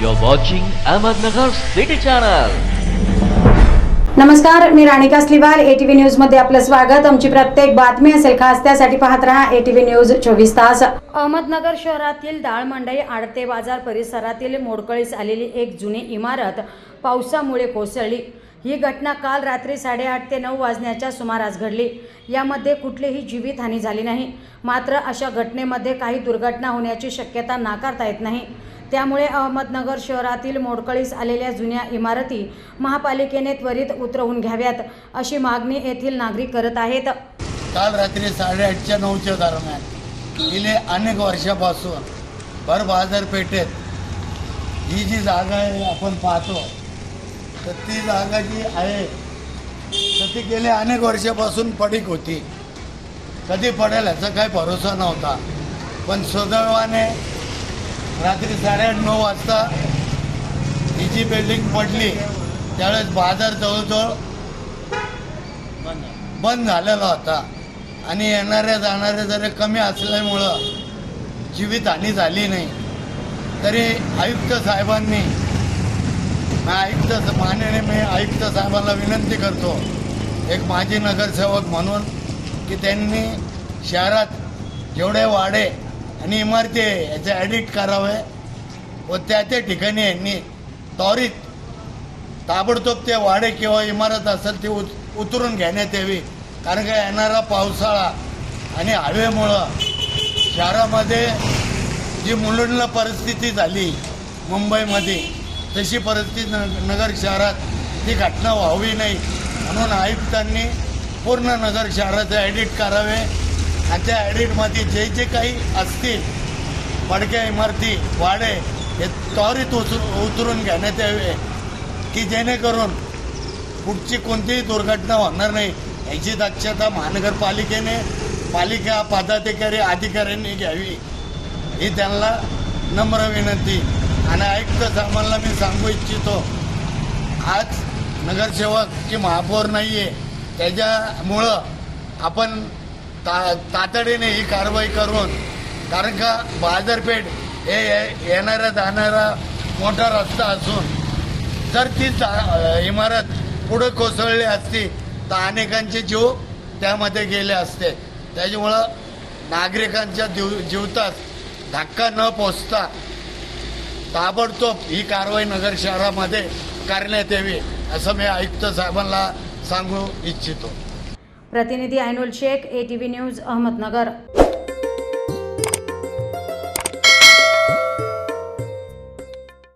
You're watching Ahmednagar City Channel. नमस्कार मी Ranika स्लिवाल. ATV न्यूजमध्ये आपलं स्वागत. आमची प्रत्येक बातमी असेल खास त्यासाठी पाहत रहा एटीव्ही न्यूज चोवीस तास. अहमदनगर शहरातील दाळमंडई आडते बाजार परिसरातील मोडकळीस आलेली एक जुनी इमारत पावसामुळे कोसळली. ही घटना काल रात्री साडेआठ ते नऊ वाजण्याच्या सुमारास घडली. यामध्ये कुठलीही जीवितहानी झाली नाही. मात्र अशा घटनेमध्ये काही दुर्घटना होण्याची शक्यता नाकारता येत नाही. त्यामुळे अहमदनगर शहरातील मोडकळीस आलेल्या जुन्या इमारती महापालिकेने त्वरित उतरवून घ्याव्यात अशी मागणी येथील नागरिक करत आहेत. काल रात्री साडेआठच्या नऊच्या दरम्यान गेले अनेक वर्षापासून भर बाजारपेठेत ही जी जागा आहे आपण पाहतो तर ती जागा जी आहे तर ती गेले अनेक वर्षापासून पडीक होती. कधी पडेल याचा काही भरोसा नव्हता. पण सुदैवाने रात्री साडेआठ नऊ वाजता ही जी बिल्डिंग पडली त्यावेळेस बाजार जवळजवळ बंद झालेला होता. आणि येणाऱ्या जाणाऱ्या जरी कमी असल्यामुळं जीवितहानी झाली नाही. तरी आयुक्त साहेबांनी आयुक्त मान्याने मी आयुक्त साहेबांना विनंती करतो एक माजी नगरसेवक म्हणून की त्यांनी शहरात जेवढे वाडे आणि इमारती आहे याचे ॲडिट करावे व त्या त्या ठिकाणी यांनी त्वरित ताबडतोब ते वाडे किंवा इमारत असेल ती उत उतरून घेण्यात यावी. कारण का येणारा पावसाळा आणि हवेमुळं शहरामध्ये जी मुलुंडला परिस्थिती झाली मुंबईमध्ये तशी परिस्थिती न नगर शहरात ती घटना व्हावी नाही. म्हणून आयुक्तांनी पूर्ण नगर शहराचे ॲडिट करावे. आणि त्या ॲडिटमध्ये जे जे काही असतील पडक्या इमारती वाडे हे त्वरित उचर उतरून घेण्यात यावे. की जेणेकरून पुढची कोणतीही दुर्घटना होणार नाही. याची दक्षता महानगरपालिकेने पालिका पदाधिकारी अधिकाऱ्यांनी घ्यावी. ही त्यांना नम्र विनंती. आणि आयुक्त साहेबांना मी सांगू इच्छितो. आज नगरसेवक की महापौर नाही आहे त्याच्यामुळं आपण ता तातडीने ही कारवाई करून कारण का बाजारपेठ हे ये- येणारा जाणारा मोठा रस्ता असून जर ती इमारत पुढे कोसळली असती तर अनेकांचे जीव त्यामध्ये गेले असते. त्याच्यामुळं नागरिकांच्या जीव जीवतात. धक्का न पोचता ताबडतोब ही कारवाई नगर शहरामध्ये करण्यात यावी असं मी आयुक्त साहेबांना सांगू इच्छितो. प्रतिनिधी ऐनुल शेख एटीव्ही न्यूज अहमदनगर.